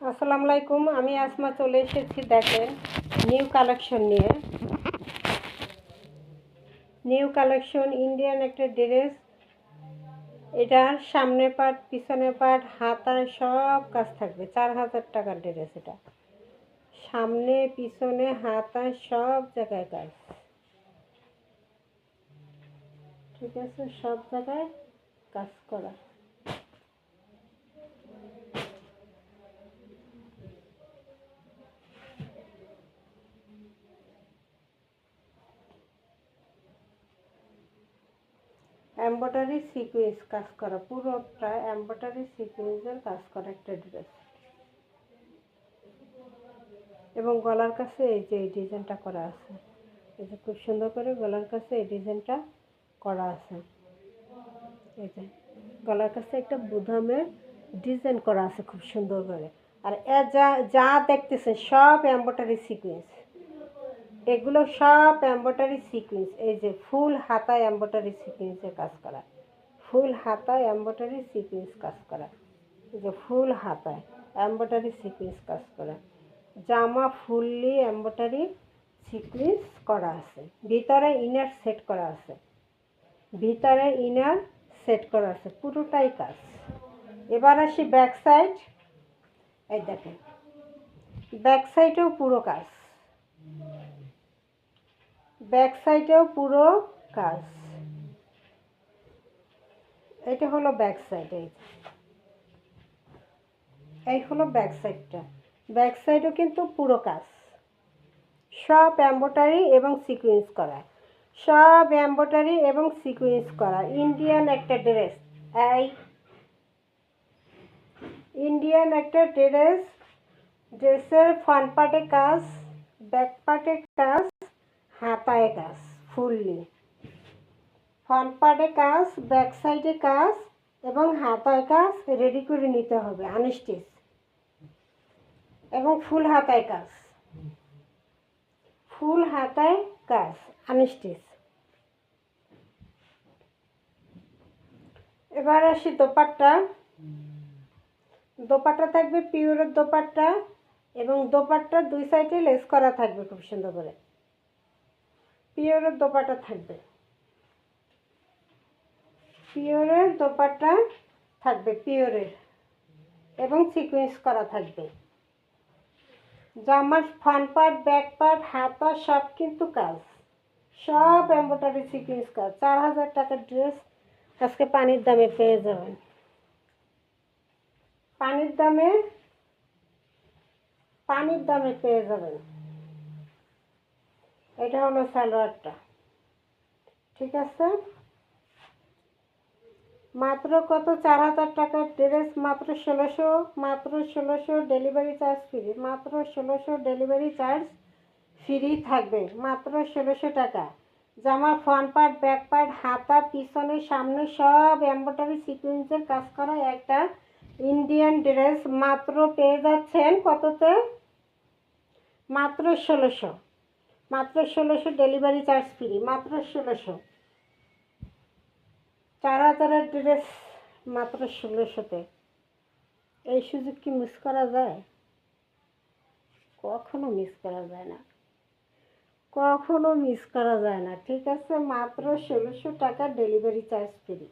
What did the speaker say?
আসসালামু আলাইকুম, আমি আসমা চলে এসেছি দেখেন নিউ কালেকশন নিয়ে। নিউ কালেকশন ইন্ডিয়ান একটা ড্রেস এটার সামনে পাট পিছনে পাট হাতায় সব কাজ থাকবে। চার হাজার টাকার ড্রেস এটা। সামনে, পিছনে, হাতায় সব জায়গায় কাজ। ঠিক আছে, সব জায়গায় কাজ করা। এম্ব্রয়ডারি সিকুয়েন্স কাজ করা। পুরোটা এম্ব্রয়ডারি সিকুয়েন্সের কাজ করা একটা ড্রেস এবং গলার কাছে এই যে এই ডিজাইনটা করা আছে। এই যে খুব সুন্দর করে গলার কাছে এই ডিজাইনটা করা আছে। এই যে গলার কাছে একটা বুধামের ডিজাইন করা আছে খুব সুন্দর করে। আর যা যা দেখতেছে সব এম্ব্রয়ডারি সিকুয়েন্স এগুলো সব এম্ব্রয়ডারি সিকুয়েন্স এই যে ফুল হাতা এম্ব্রয়ডারি সিকুয়েন্সের কাজ করা। ফুল হাতায় এম্ব্রয়ডারি সিকুয়েন্স কাজ করা। এই যে ফুল হাতায় এম্ব্রয়ডারি সিকুয়েন্স কাজ করা। জামা ফুললি এম্ব্রয়ডারি সিকুয়েন্স করা আছে। ভিতরে ইনার সেট করা আছে। ভিতরে ইনার সেট করা আছে। পুরোটাই কাজ। এবার আসি ব্যাক সাইড এই দেখেন। ব্যাক সাইডেও পুরো কাজ। ব্যাক সাইডেও পুরো কাজ। এটা হলো ব্যাক সাইড এই এই হলো ব্যাক সাইডটা ব্যাক সাইডও কিন্তু পুরো কাজ। সব এম্ব্রয়ডারি এবং সিকুয়েন্স করা। সব এম্ব্রয়ডারি এবং সিকুয়েন্স করা। ইন্ডিয়ান একটা ড্রেস। এই ইন্ডিয়ান একটা ড্রেস। ড্রেসের ফ্রন্ট পার্টে কাজ, ব্যাক পার্টে কাজ। হাতায় কাজ, ফুললি। ফ্রন্ট পার্টে কাজ ব্যাক সাইডে কাজ এবং হাতায় কাজ রেডি করে নিতে হবে আনস্টিচ এবং ফুল হাতায় কাজ। ফুল হাতায় কাজ আনস্টিচ এবার আসি দোপাট্টা। দোপাট্টা থাকবে পিওরের দোপাট্টা এবং দোপাট্টা দুই সাইডে লেস করা থাকবে খুব সুন্দর করে। পিওরের দোপাট্টা থাকবে। পিওরের দোপাট্টা থাকবে, পিওরের। এবং সিকুয়েন্স করা থাকবে। জামার ফ্রন্ট পার্ট ব্যাক পার্ট হাতা সব কিন্তু কাজ। সব এম্ব্রয়ডারি সিকুয়েন্স কাজ। চার হাজার টাকার ড্রেস আজকে পানির দামে পেয়ে যাবেন। পানির দামে পানির দামে পেয়ে যাবেন। এটা হলো সালোয়ারটা। ঠিক আছে? মাত্র কত? চার হাজার টাকার ড্রেস, মাত্র ষোলোশো মাত্র ষোলোশো ডেলিভারি চার্জ ফ্রি মাত্র ষোলোশো ডেলিভারি চার্জ ফ্রি থাকবে, মাত্র ষোলোশো টাকা। জামার ফ্রন্ট পার্ট ব্যাক পার্ট হাতা, পিছনে, সামনে সব এম্ব্রয়ডারি সিকুয়েন্সের কাজ করা একটা ইন্ডিয়ান ড্রেস মাত্র পেয়ে যাচ্ছেন কততে? মাত্র ষোলোশো। মাত্র ষোলোশো ডেলিভারি চার্জ ফ্রি মাত্র ষোলোশো। চার হাজারের ড্রেস মাত্র ষোলোশোতে। এই সুযোগ কি মিস করা যায়? কখনো মিস করা যায় না। কখনো মিস করা যায় না, ঠিক আছে? মাত্র ষোলোশো টাকা ডেলিভারি চার্জ ফ্রি